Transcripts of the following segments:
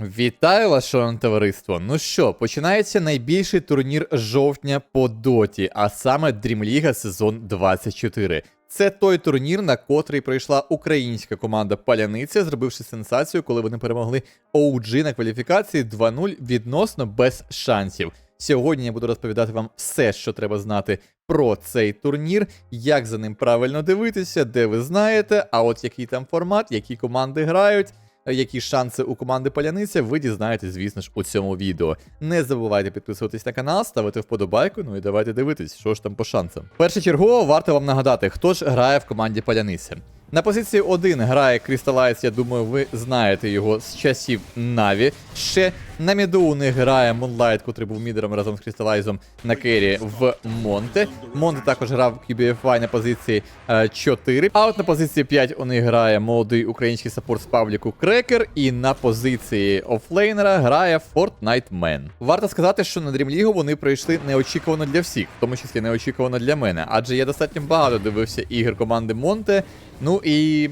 Вітаю вас, шановне товариство. Ну що, починається найбільший турнір жовтня по доті, а саме Дрімліга сезон 24. Це той турнір, на котрий прийшла українська команда Паляниця, зробивши сенсацію, коли вони перемогли OG на кваліфікації 2-0 відносно без шансів. Сьогодні я буду розповідати вам все, що треба знати про цей турнір, як за ним правильно дивитися, де ви знаєте, а от який там формат, які команди грають. Які шанси у команди Поляниця, ви дізнаєтесь, звісно ж, у цьому відео. Не забувайте підписуватись на канал, ставити вподобайку, ну і давайте дивитись, що ж там по шансам. Першочергово варто вам нагадати, хто ж грає в команді Паляниця. На позиції 1 грає Крісталайс, я думаю, ви знаєте його з часів Наві. Ще на міду у них грає Moonlight, котрий був мідером разом з Крісталайзом на кері в Монте. Монте також грав в QBFI на позиції е, 4. А от на позиції 5 у них грає молодий український саппорт з пабліку Крекер. І на позиції офлейнера грає Fortnite Man. Варто сказати, що на League вони прийшли неочікувано для всіх, в тому числі неочікувано для мене. Адже я достатньо багато дивився ігор команди Монте. Ну і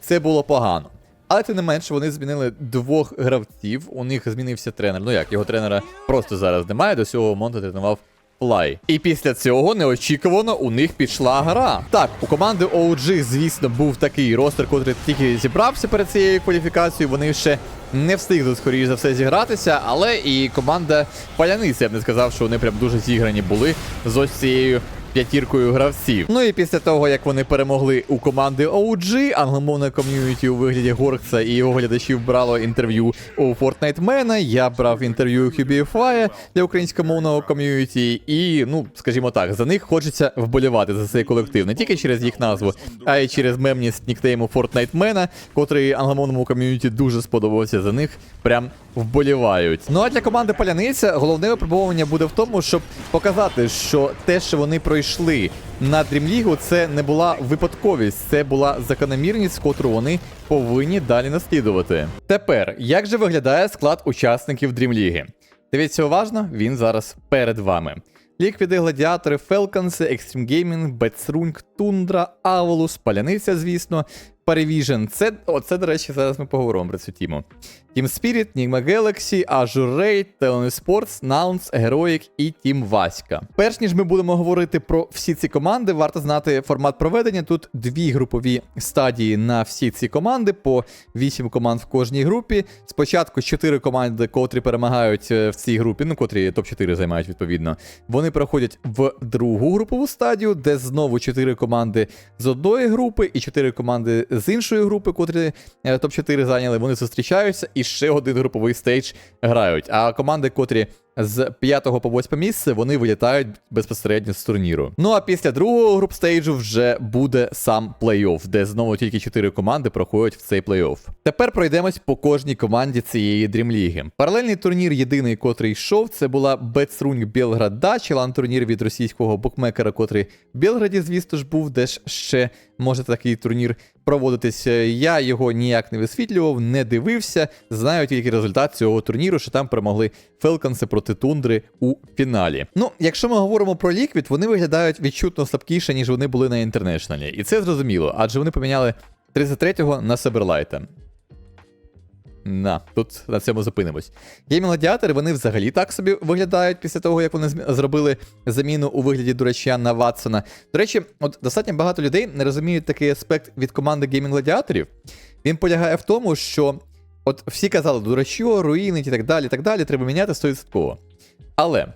це було погано. Але тим не менше, вони змінили двох гравців. У них змінився тренер. Ну як, його тренера просто зараз немає. До цього Монте тренував Флай. І після цього неочікувано у них пішла гра. Так, у команди OG, звісно, був такий ростер, котрий тільки зібрався перед цією кваліфікацією. Вони ще не встигли, скоріш за все, зігратися, але і команда Паляниця, я б не сказав, що вони прям дуже зіграні були з ось цією п'ятіркою гравців. Ну і після того, як вони перемогли у команди OG, англомовне ком'юніті у вигляді Горкса і його глядачів брало інтерв'ю у Fortnite Man, я брав інтерв'ю у QBFI для українськомовного ком'юніті, і, ну, скажімо так, за них хочеться вболівати за цей колектив, не тільки через їх назву, а й через мемність нікнейму Fortnite Man, котрий англомовному ком'юніті дуже сподобався за них. Прям вболівають. Ну а для команди Паляниця головне випробування буде в тому, щоб показати, що те, що вони пройшли на Дрімлігу, це не була випадковість, це була закономірність, котру вони повинні далі наслідувати. Тепер, як же виглядає склад учасників Дрімліги? Дивіться уважно, він зараз перед вами. Ліквіди, гладіатори, Фелканси, Екстрім Геймінг, Бетсрунг, Тундра, Аволус, Паляниця, звісно, Parivision. Це, оце, до речі, зараз ми поговоримо про цю тему. Team Spirit, Nigma Galaxy, Azure Raid, Telon Sports, Nouns, Heroic і Team Васька. Перш ніж ми будемо говорити про всі ці команди, варто знати формат проведення. Тут дві групові стадії на всі ці команди, по 8 команд в кожній групі. Спочатку 4 команди, котрі перемагають е, в цій групі, ну котрі топ-4 займають відповідно. Вони проходять в другу групову стадію, де знову 4 команди з одної групи і 4 команди з іншої групи, котрі е, топ-4 зайняли. Вони зустрічаються і ще один груповий стейдж грають. А команди, котрі з 5 по 8 місце, вони вилітають безпосередньо з турніру. Ну а після другого груп-стейджу вже буде сам плей-офф, де знову тільки 4 команди проходять в цей плей-офф. Тепер пройдемось по кожній команді цієї дрімліги. Паралельний турнір, єдиний, котрий йшов, це була Бетсрунг Білград Дачі, лан-турнір від російського букмекера, котрий в Білграді, звісно ж, був, де ж ще може такий турнір проводитись. Я його ніяк не висвітлював, не дивився. Знаю тільки результат цього турніру, що там перемогли Фелканси проти тундри у фіналі. Ну, якщо ми говоримо про ліквід, вони виглядають відчутно слабкіше, ніж вони були на інтернешналі. І це зрозуміло, адже вони поміняли 33-го на Себерлайта. На, тут на цьому зупинимось. Геймінг гладіатори вони взагалі так собі виглядають після того, як вони зробили заміну у вигляді дурача на Ватсона. До речі, от достатньо багато людей не розуміють такий аспект від команди геймінг гладіаторів. Він полягає в тому, що от всі казали, дурачо, руїнить і так далі, так далі, треба міняти 100%. Але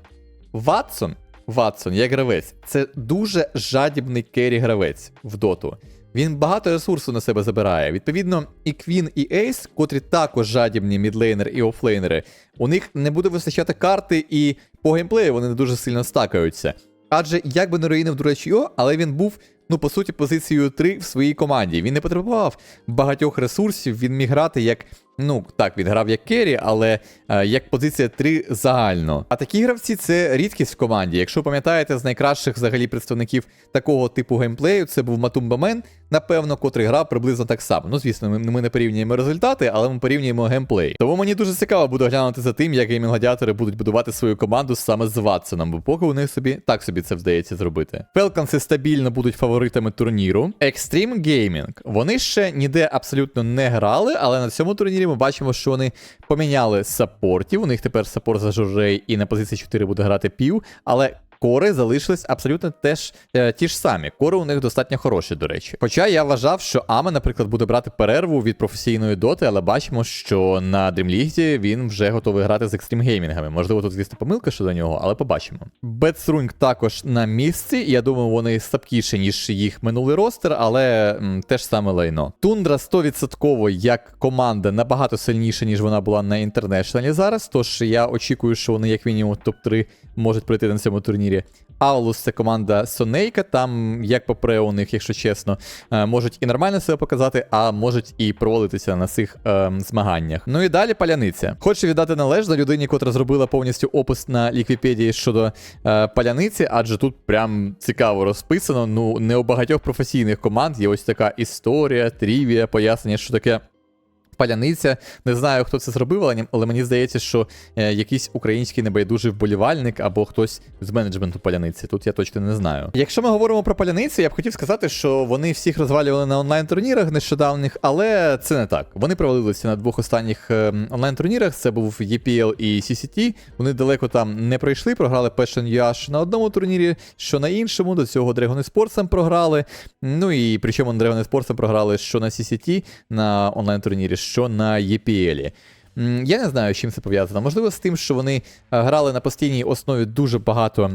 Ватсон, Ватсон, як гравець, це дуже жадібний керрі гравець в доту. Він багато ресурсу на себе забирає. Відповідно, і Квін, і Ейс, котрі також жадібні мідлейнери і офлейнери, у них не буде вистачати карти, і по геймплею вони не дуже сильно стакаються. Адже як би не руїнив дурачьо, але він був, ну по суті, позицією 3 в своїй команді. Він не потребував багатьох ресурсів, він міг грати як. Ну, так, він грав як керрі, але е, як позиція 3 загально. А такі гравці це рідкість в команді. Якщо пам'ятаєте, з найкращих взагалі представників такого типу геймплею, це був Матумбамен, напевно, котрий грав приблизно так само. Ну, звісно, ми, ми не порівнюємо результати, але ми порівнюємо геймплей. Тому мені дуже цікаво буде глянути за тим, як геймінг-гладіатори будуть будувати свою команду саме з Ватсоном, бо поки у них собі так собі це вдається зробити. Фелканси стабільно будуть фаворитами турніру. Extreme Gaming. Вони ще ніде абсолютно не грали, але на цьому турнірі ми бачимо, що вони поміняли саппортів. У них тепер саппорт за Жоржей і на позиції 4 буде грати пів, але. Кори залишились абсолютно теж е, ті ж самі. Кори у них достатньо хороші, до речі. Хоча я вважав, що Аме, наприклад, буде брати перерву від професійної доти, але бачимо, що на League він вже готовий грати з екстрім геймінгами. Можливо, тут, звісно, помилка щодо нього, але побачимо. Бетсрунг також на місці. Я думаю, вони слабкіші, ніж їх минулий ростер, але м, теж саме лайно. Тундра 100% як команда набагато сильніша, ніж вона була на інтернешналі зараз. Тож я очікую, що вони, як мінімум, топ-3 можуть пройти на цьому турнірі. Аулус це команда Сонейка. Там, як попре у них, якщо чесно, е, можуть і нормально себе показати, а можуть і провалитися на цих е, змаганнях. Ну і далі паляниця. Хочу віддати належно людині, котра зробила повністю опис на ліквіпедії щодо е, паляниці, адже тут прям цікаво розписано. Ну, не у багатьох професійних команд є ось така історія, трівія, пояснення, що таке. Паляниця, не знаю, хто це зробив, але, мені здається, що е, якийсь український небайдужий вболівальник або хтось з менеджменту паляниці. Тут я точно не знаю. Якщо ми говоримо про паляниці, я б хотів сказати, що вони всіх розвалювали на онлайн-турнірах нещодавніх, але це не так. Вони провалилися на двох останніх е, онлайн-турнірах. Це був EPL і CCT. Вони далеко там не пройшли, програли Passion Yash на одному турнірі, що на іншому. До цього Dragon Sports програли. Ну і причому Dragon Sports програли що на CCT на онлайн-турнірі що на EPL. Я не знаю, з чим це пов'язано. Можливо, з тим, що вони е, грали на постійній основі дуже багато.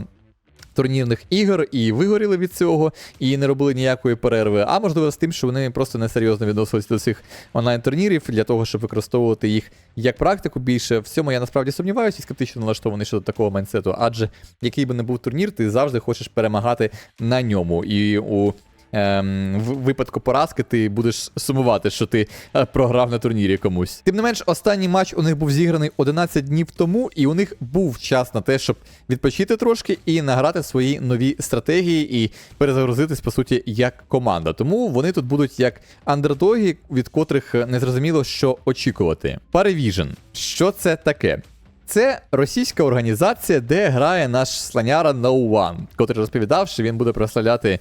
Турнірних ігор і вигоріли від цього, і не робили ніякої перерви. А можливо, з тим, що вони просто несерйозно відносилися до цих онлайн-турнірів для того, щоб використовувати їх як практику більше. В цьому я насправді сумніваюся і скептично налаштований щодо такого майнсету. Адже який би не був турнір, ти завжди хочеш перемагати на ньому. І у ем, в випадку поразки ти будеш сумувати, що ти е, програв на турнірі комусь. Тим не менш, останній матч у них був зіграний 11 днів тому, і у них був час на те, щоб відпочити трошки і награти свої нові стратегії і перезагрузитись, по суті, як команда. Тому вони тут будуть як андердоги, від котрих не зрозуміло, що очікувати. Paravision. Що це таке? Це російська організація, де грає наш слоняра No One, котрий розповідав, що він буде прославляти е,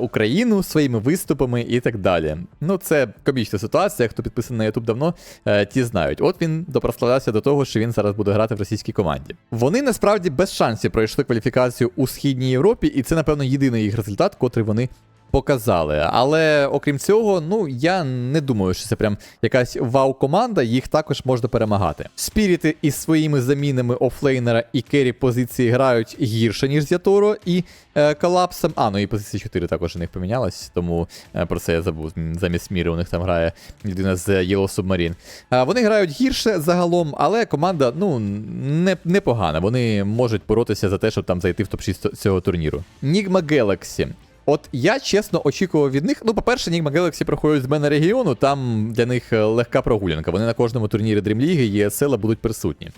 Україну своїми виступами і так далі. Ну, це комічна ситуація. Хто підписаний на Ютуб давно, е, ті знають. От він допрославлявся до того, що він зараз буде грати в російській команді. Вони насправді без шансів пройшли кваліфікацію у східній Європі, і це, напевно, єдиний їх результат, котрий вони. Показали, але окрім цього, ну я не думаю, що це прям якась вау-команда, їх також можна перемагати. Спіріти із своїми замінами офлейнера і керрі позиції грають гірше, ніж Зяторо і е, колапсом. А, ну і позиція 4 також у них помінялась, тому е, про це я забув. Замість міри у них там грає людина з Yellow Submarine. Е, вони грають гірше загалом, але команда ну не, непогана. Вони можуть боротися за те, щоб там зайти в топ-6 цього турніру. Нігма Galaxy. От я чесно очікував від них. Ну, по-перше, Нігма Galaxy проходять з мене регіону, там для них е, легка прогулянка. Вони на кожному турнірі Dream League і ESL будуть присутні.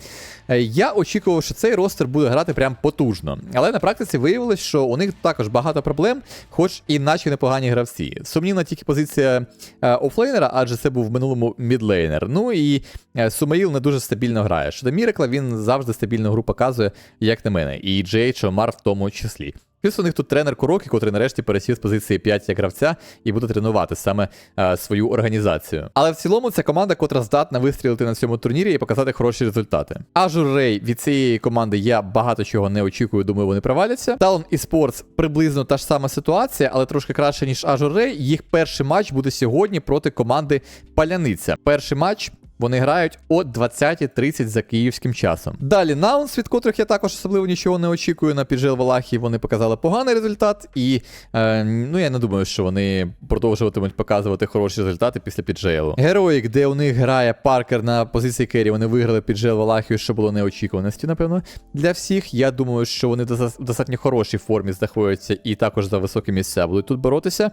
Е, Я очікував, що цей ростер буде грати прям потужно. Але на практиці виявилось, що у них також багато проблем, хоч і наче непогані гравці. Сумнівна тільки позиція е, офлейнера, адже це був в минулому мідлейнер. Ну і Сумаїл не дуже стабільно грає. Щодо Мірекла, він завжди стабільну гру показує, як на мене. І Джей Чомар в тому числі. Плюс у них тут тренер Курокі, котрий нарешті пересів з позиції 5 як гравця і буде тренувати саме е, свою організацію. Але в цілому це команда, котра здатна вистрілити на цьому турнірі і показати хороші результати. Ажур Рей від цієї команди я багато чого не очікую, думаю, вони проваляться. Talon Esports приблизно та ж сама ситуація, але трошки краще, ніж Ажур Рей. Їх перший матч буде сьогодні проти команди Паляниця. Перший матч. Вони грають о 20.30 за київським часом. Далі Наунс, від котрих я також особливо нічого не очікую. На піджел Валахі вони показали поганий результат, і е, ну я не думаю, що вони продовжуватимуть показувати хороші результати після піджелу. Героїк, де у них грає Паркер на позиції Керрі, вони виграли піджел Валахію, що було неочікуваності, напевно, для всіх. Я думаю, що вони в достатньо хорошій формі знаходяться і також за високі місця будуть тут боротися.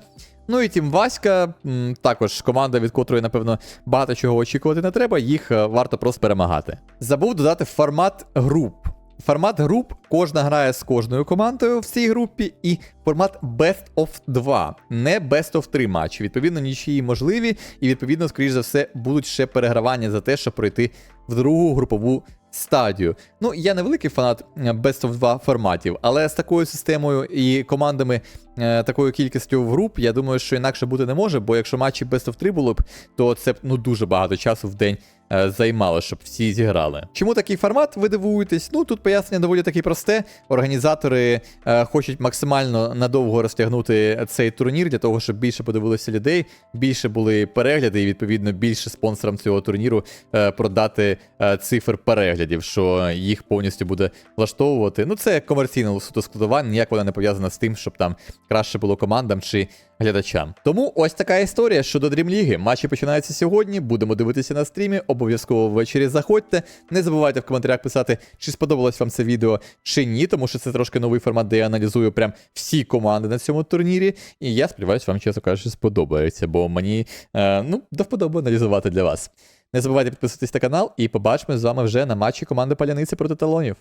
Ну і тім Васька, також команда, від котрої, напевно, багато чого очікувати не треба, їх е, варто просто перемагати. Забув додати формат груп. Формат груп кожна грає з кожною командою в цій групі, і формат Best of 2, не Best of 3 матчі. Відповідно, нічиї можливі, і відповідно, скоріш за все, будуть ще перегравання за те, щоб пройти в другу групову стадію. Ну, я не великий фанат е, Best of 2 форматів, але з такою системою і командами, е, такою кількістю груп, я думаю, що інакше бути не може, бо якщо матчі Best of 3 було б, то це б ну дуже багато часу в день е, займало, щоб всі зіграли. Чому такий формат? Ви дивуєтесь? Ну тут пояснення доволі таки просте. Організатори е, хочуть максимально надовго розтягнути цей турнір для того, щоб більше подивилося людей, більше були перегляди, і відповідно більше спонсорам цього турніру е, продати е, цифр переглядів, що їх повністю буде влаштовувати. Ну це комерційне суто складування, ніяк вона не пов'язана з тим, щоб там краще було командам чи глядачам. Тому ось така історія щодо Дрімліги. Матчі починаються сьогодні. Будемо дивитися на стрімі. Обов'язково ввечері заходьте. Не забувайте в коментарях писати, чи сподобалось вам це відео чи ні, тому що це трошки новий формат, де я аналізую прям всі команди на цьому турнірі. І я сподіваюся, вам чесно кажучи, сподобається, бо мені е, ну до вподоби аналізувати для вас. Не забувайте підписуватись на канал і побачимо з вами вже на матчі команди Паляниці проти талонів.